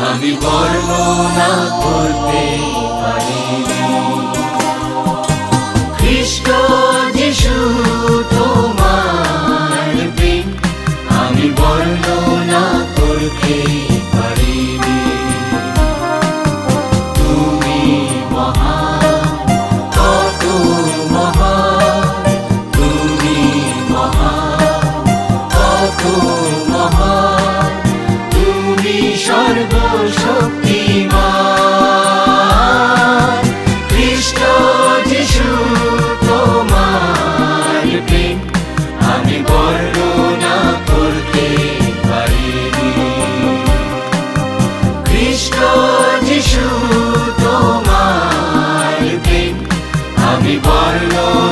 আমি বর্ণনা করতে পারি খ্রিস্ট He bought.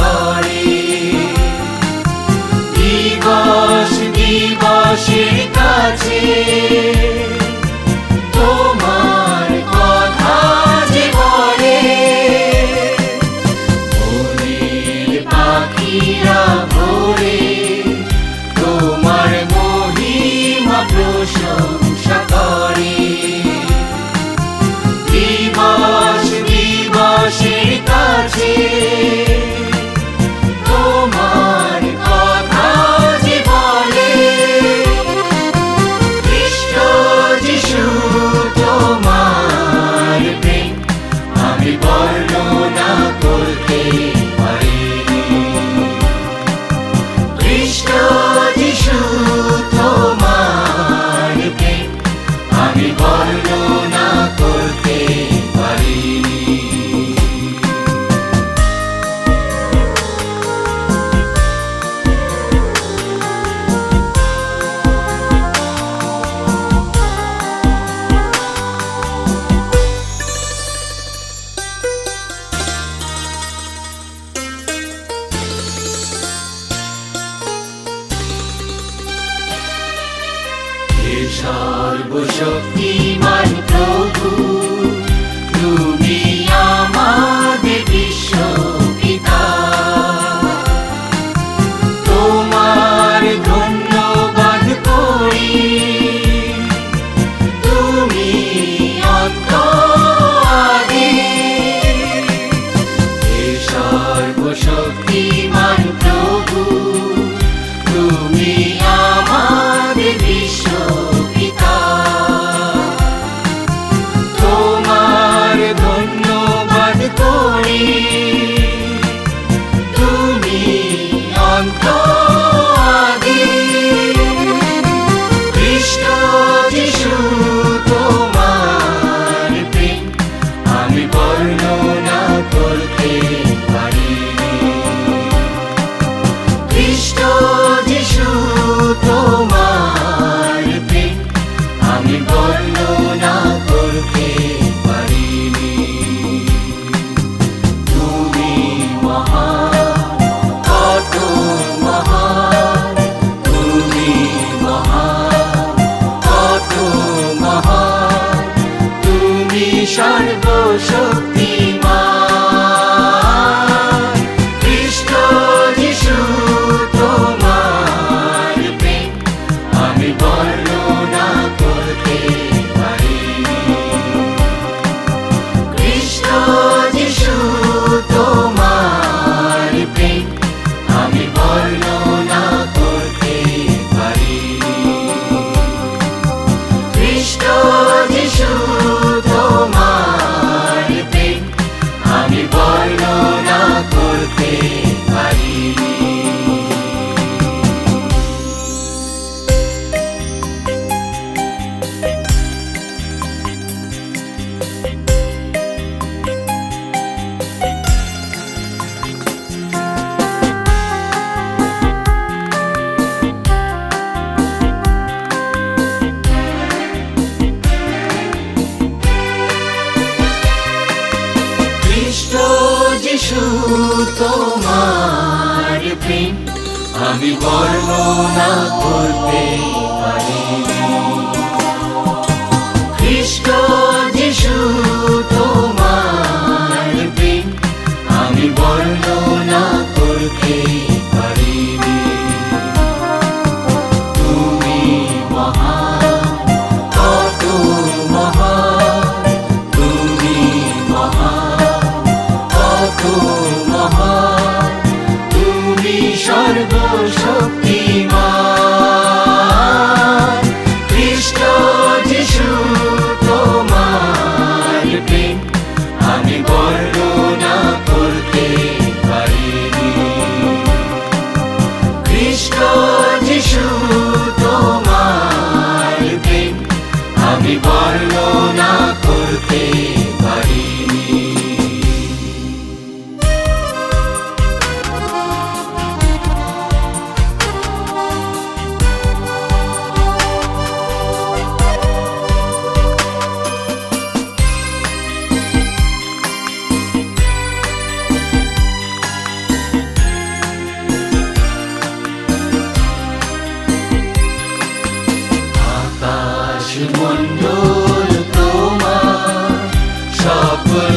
করে দিবস দিবসের কাছে তোমার কথা যে বলে পাখিরা ভোরে তোমার মহিমা প্রশংসা করে। দিবস সর্বশক্তিমান প্রভু। show. করতেই পারিনি খ্রিস্ট যিশু, তোমার প্রেম আমি বর্ণনা করতেই পারিনি তুমি মহা, কত মহা, তুমি মহা, কত মহা, তুমি স্বর্গ আকাশ মন্ডল তোমার সকল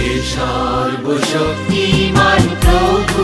হে সর্বশক্তিমান প্রভু।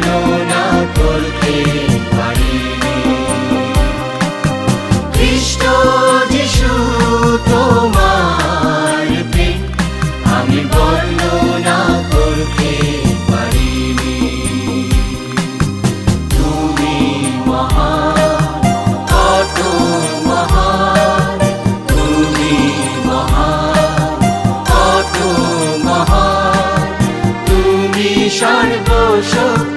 বর্ণনা করতে পারিনি। কৃষ্ণ যিশু, তোমার প্রেম আমি বর্ণনা করতে পারিনি। তুমি মহান কত মহান, তুমি মহান কত তুমি সর্বশক্তি